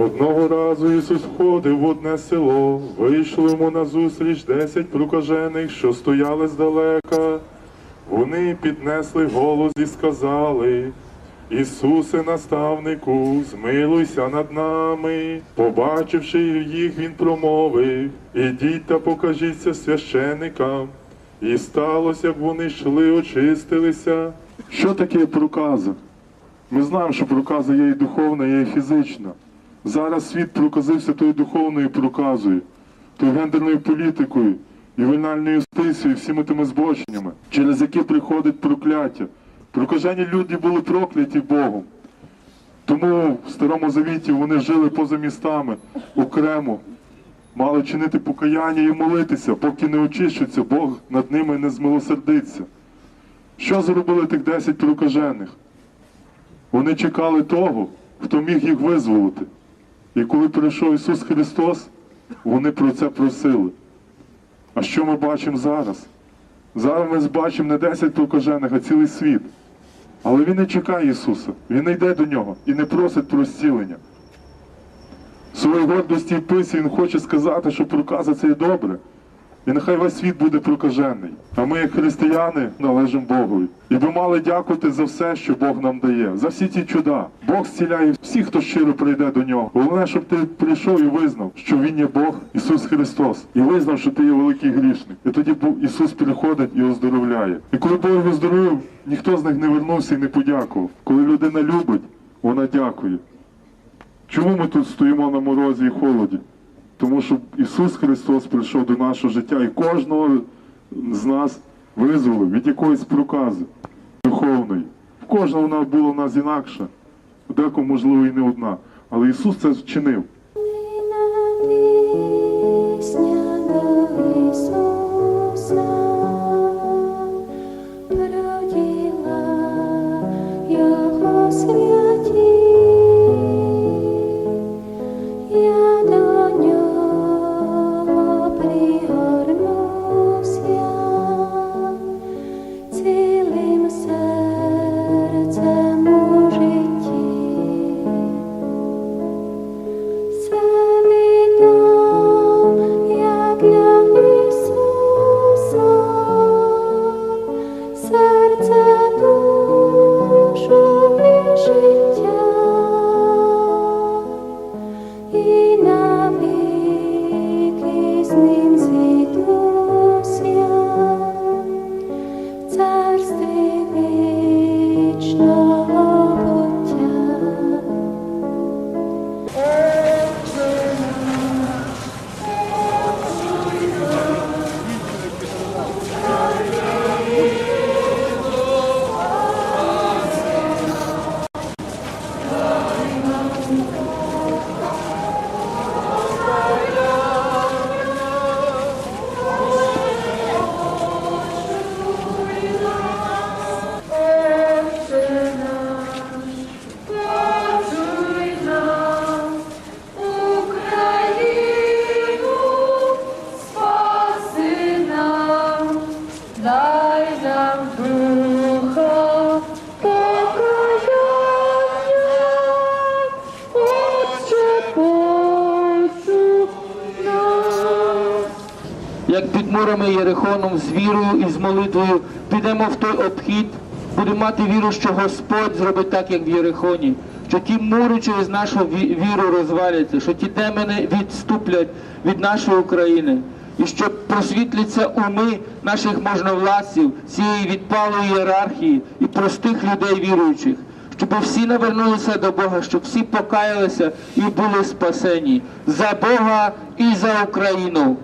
Одного разу Ісус входив в одне село, вийшли йому назустріч десять прокажених, що стояли здалека. Вони піднесли голос і сказали, Ісусе, наставнику, змилуйся над нами. Побачивши їх, він промовив, ідіть та покажіться священикам. І сталося, як вони йшли, очистилися. Що таке проказа? Ми знаємо, що проказа є і духовна, є і фізична. Зараз світ проказився тою духовною проказою, тою гендерною політикою, ювенальною юстицією, всіми тими збоченнями, через які приходить прокляття. Прокажені люди були прокляті Богом. Тому в Старому Завіті вони жили поза містами окремо, мали чинити покаяння і молитися, поки не очищаться, Бог над ними не змилосердиться. Що зробили тих 10 прокажених? Вони чекали того, хто міг їх визволити. І коли прийшов Ісус Христос, вони про це просили. А що ми бачимо зараз? Зараз ми бачимо не 10 прокажених, а цілий світ. Але він не чекає Ісуса, Він не йде до нього і не просить про зцілення. В своїй гордості і писі Він хоче сказати, що проказа це є добре. І нехай весь світ буде прокажений. А ми, як християни, належимо Богові. І би мали дякувати за все, що Бог нам дає, за всі ці чуда. Бог зціляє всіх, хто щиро прийде до нього. Головне, щоб ти прийшов і визнав, що Він є Бог, Ісус Христос, і визнав, що ти є великий грішник. І тоді Ісус приходить і оздоровляє. І коли Бог його оздоровив, ніхто з них не вернувся і не подякував. Коли людина любить, вона дякує. Чому ми тут стоїмо на морозі і холоді? Тому що Ісус Христос прийшов до нашого життя і кожного з нас визволив від якоїсь прокази духовної. В кожного вона була в нас інакша, декому, можливо, і не одна. Але Ісус це вчинив. adore. Як під мурами Єрихоном з вірою і з молитвою підемо в той обхід, будемо мати віру, що Господь зробить так, як в Єрихоні, що ті мури через нашу віру розваляться, що ті демони відступлять від нашої України. І що просвітляться уми наших можновладців, цієї відпалої ієрархії і простих людей віруючих, щоб всі навернулися до Бога, щоб всі покаялися і були спасені за Бога і за Україну.